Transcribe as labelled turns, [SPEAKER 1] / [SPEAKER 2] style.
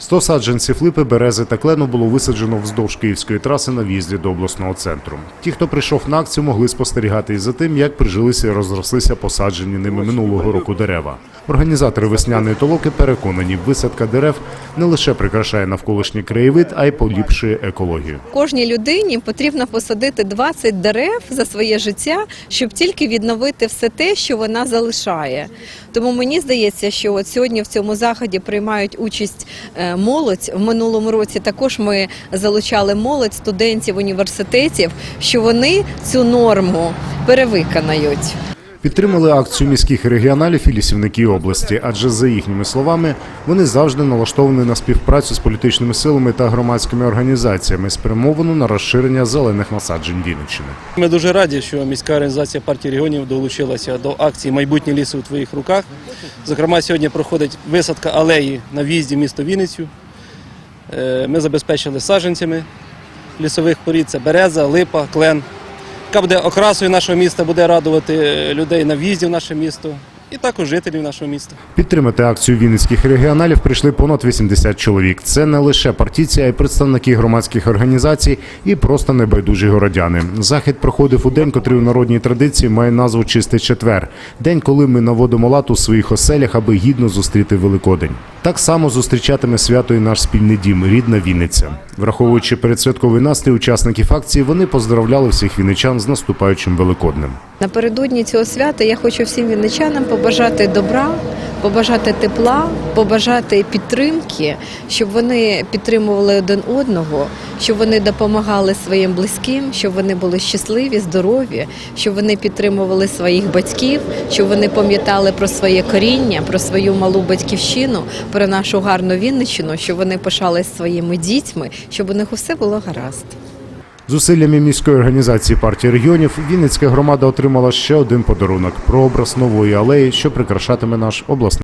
[SPEAKER 1] 100 саджанців липи, берези та клену було висаджено вздовж київської траси на в'їзді до обласного центру. Ті, хто прийшов на акцію, могли спостерігати і за тим, як прижилися і розрослися посаджені ними минулого року дерева. Організатори весняної толоки переконані, висадка дерев не лише прикрашає навколишній краєвид, а й поліпшує екологію.
[SPEAKER 2] Кожній людині потрібно посадити 20 дерев за своє життя, щоб тільки відновити все те, що вона залишає. Тому мені здається, що от сьогодні в цьому заході приймають участь е, молодь. В минулому році також ми залучали молодь студентів університетів, що вони цю норму перевиконають.
[SPEAKER 1] Підтримали акцію міських регіоналів і лісівники області, адже за їхніми словами вони завжди налаштовані на співпрацю з політичними силами та громадськими організаціями, спрямовану на розширення зелених насаджень Вінниччини.
[SPEAKER 3] Ми дуже раді, що міська організація партії регіонів долучилася до акції Майбутнє лісу у твоїх руках. Зокрема, сьогодні проходить висадка алеї на в'їзді в місто Вінницю. Е, Ми забезпечили саджанцями лісових порід. Це береза, липа, клен. Яка буде окрасою нашого міста, буде радувати е, людей на в'їзді в наше місто і також жителів нашого міста.
[SPEAKER 1] Підтримати акцію вінницьких регіоналів прийшли понад 80 чоловік. Це не лише партійці, а й представники громадських організацій і просто небайдужі городяни. Захід проходив у день, котрий у народній традиції має назву Чистий четвер. День, коли ми наводимо лад у своїх оселях, аби гідно зустріти Великодень. Так само зустрічатиме свято і наш спільний дім, рідна Вінниця. Враховуючи передсвятковий настрій учасників акції, вони поздравляли всіх вінничан з наступаючим Великоднем.
[SPEAKER 2] Напередодні цього свята я хочу всім вінничанам побажати добра, побажати тепла, побажати підтримки, щоб вони підтримували один одного, щоб вони допомагали своїм близьким, щоб вони були щасливі, здорові, щоб вони підтримували своїх батьків, щоб вони пам'ятали про своє коріння, про свою малу батьківщину, про нашу гарну Вінниччину, щоб вони пишались своїми дітьми, щоб у них усе було гаразд.
[SPEAKER 1] Зусиллями міської організації партії регіонів Вінницька громада отримала ще один подарунок прообраз нової алеї, що прикрашатиме наш обласний.